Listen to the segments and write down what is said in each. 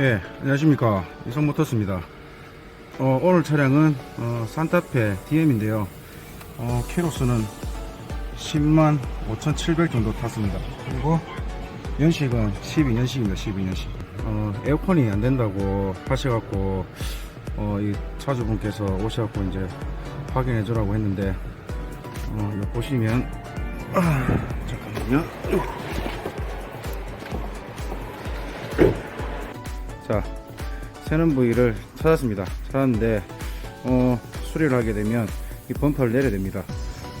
예, 안녕하십니까. 이성모터스입니다. 어, 오늘 차량은, 어, 산타페 DM인데요. 어, 키로수는 10만 5,700 정도 탔습니다. 그리고 연식은 12년식입니다. 12년식. 어, 에어컨이 안 된다고 하셔갖고, 어, 이 차주분께서 오셔갖고 이제 확인해 주라고 했는데, 어, 여기 보시면, 아, 잠깐만요. 자, 새는 부위를 찾았습니다. 찾았는데, 어, 수리를 하게 되면 이 범퍼를 내려야 됩니다.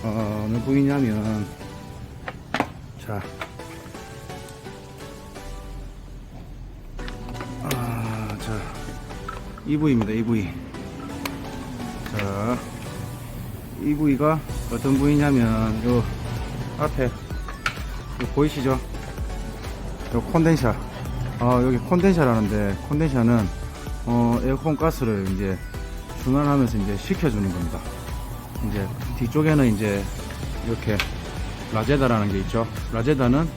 어, 어느 부위냐면, 자, 아, 자, 이 부위입니다. 이 부위. 자, 이 부위가 어떤 부위냐면, 요 앞에, 요 보이시죠? 요 콘덴샤. 아, 여기 콘덴샤라는데, 콘덴샤는, 어, 에어컨 가스를 이제 순환하면서 이제 식혀주는 겁니다. 이제 뒤쪽에는 이제 이렇게 라제다라는 게 있죠. 라제다는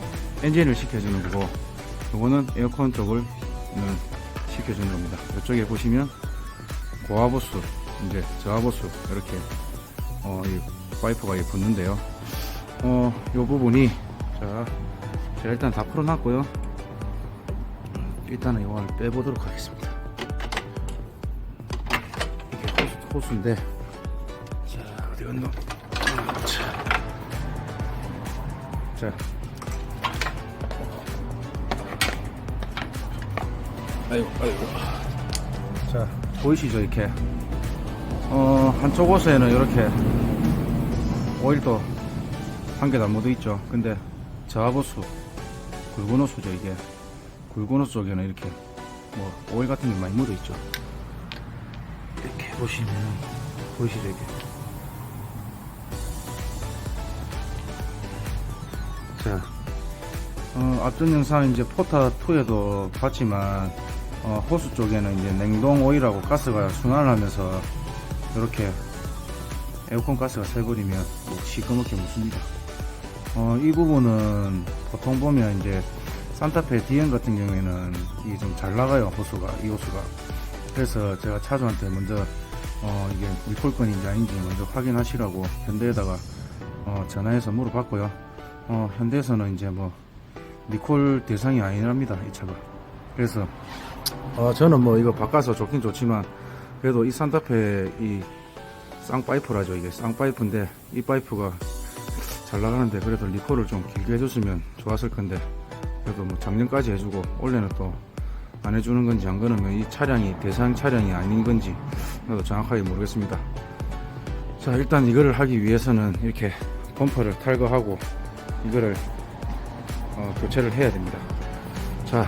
엔진을 식혀주는 거고, 요거는 에어컨 쪽을 음, 식혀주는 겁니다. 이쪽에 보시면 고압호수, 이제 저압호수, 이렇게, 어, 이 파이프가 붙는데요. 어, 요 부분이, 자, 제가 일단 다 풀어놨고요. 일단은 이걸 빼보도록 하겠습니다. 이게 호수, 호수인데, 자, 어디 갔노? 아, 자, 자, 아이고, 아이고. 자, 보이시죠, 이렇게. 어, 한쪽 호수에는 이렇게 오일도 한 개도 안 묻어 있죠. 근데 저하보수, 굵은 호수죠, 이게. 호수 쪽에는 이렇게 뭐 오일 같은 게 많이 묻어 있죠. 이렇게 보시면 보이시죠, 이게. 자, 어, 앞전 영상 이제 포타 2에도 봤지만 어, 호수 쪽에는 이제 냉동 오일하고 가스가 순환을 하면서 이렇게 에어컨 가스가 새버리면 뭐 시커멓게 묻습니다. 어, 이 부분은 보통 보면 이제 산타페 DM 같은 경우에는 이게 좀 잘 나가요 호수가 이 호수가 그래서 제가 차주한테 먼저 어, 이게 리콜 건인지 아닌지 먼저 확인하시라고 현대에다가 어, 전화해서 물어봤고요. 어, 현대에서는 이제 뭐 리콜 대상이 아니랍니다 이 차가. 그래서 어, 저는 뭐 이거 바꿔서 좋긴 좋지만 그래도 이 산타페 이 쌍파이프라죠 이게 쌍파이프인데 이 파이프가 잘 나가는데 그래도 리콜을 좀 길게 해줬으면 좋았을 건데 그래도 뭐 작년까지 해주고 올해는 또 안 해주는 건지 안 그러면 이 차량이 대상 차량이 아닌 건지 나도 정확하게 모르겠습니다. 자 일단 이거를 하기 위해서는 이렇게 범퍼를 탈거하고 이거를 어, 교체를 해야 됩니다. 자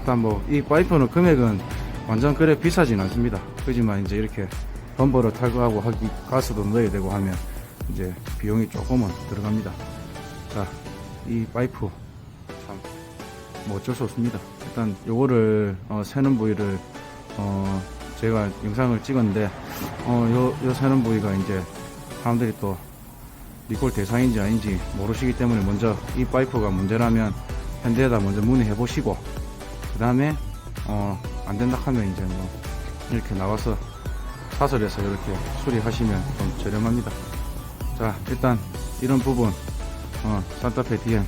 일단 뭐 이 파이프는 금액은 완전 그래 비싸진 않습니다. 그지만 이제 이렇게 범퍼를 탈거하고 하기 가스도 넣어야 되고 하면 이제 비용이 조금은 들어갑니다. 자 이 파이프. 참 뭐 어쩔 수 없습니다 일단 요거를 어, 새는 부위를 어, 제가 영상을 찍었는데 어, 요, 요 새는 부위가 이제 사람들이 또 리콜 대상인지 아닌지 모르시기 때문에 먼저 이 파이프가 문제라면 현대에다 먼저 문의해 보시고 그 다음에 어, 안 된다 하면 이제 뭐 이렇게 나와서 사설에서 이렇게 수리하시면 좀 저렴합니다. 자 일단 이런 부분 어, 산타페 DM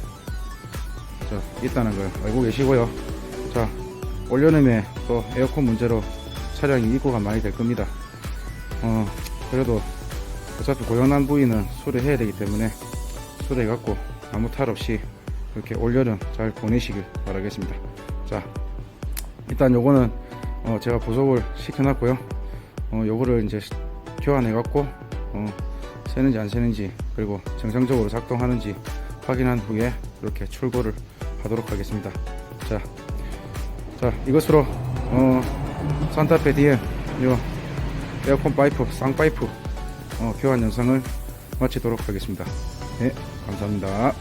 자 있다는 걸 알고 계시고요. 자 올여름에 또 에어컨 문제로 차량이 입고가 많이 될 겁니다. 어 그래도 어차피 고장난 부위는 수리해야 되기 때문에 수리해 갖고 아무 탈 없이 이렇게 올여름 잘 보내시길 바라겠습니다. 자 일단 요거는 어, 제가 부속을 시켜놨고요. 어, 요거를 이제 시- 교환해갖고, 어, 새는지 안 새는지, 그리고 정상적으로 작동하는지 확인한 후에 이렇게 출고를 하도록 하겠습니다. 자, 자, 이것으로, 어, 산타페 DM, 요, 에어컨 파이프, 쌍파이프, 어, 교환 영상을 마치도록 하겠습니다. 네, 감사합니다.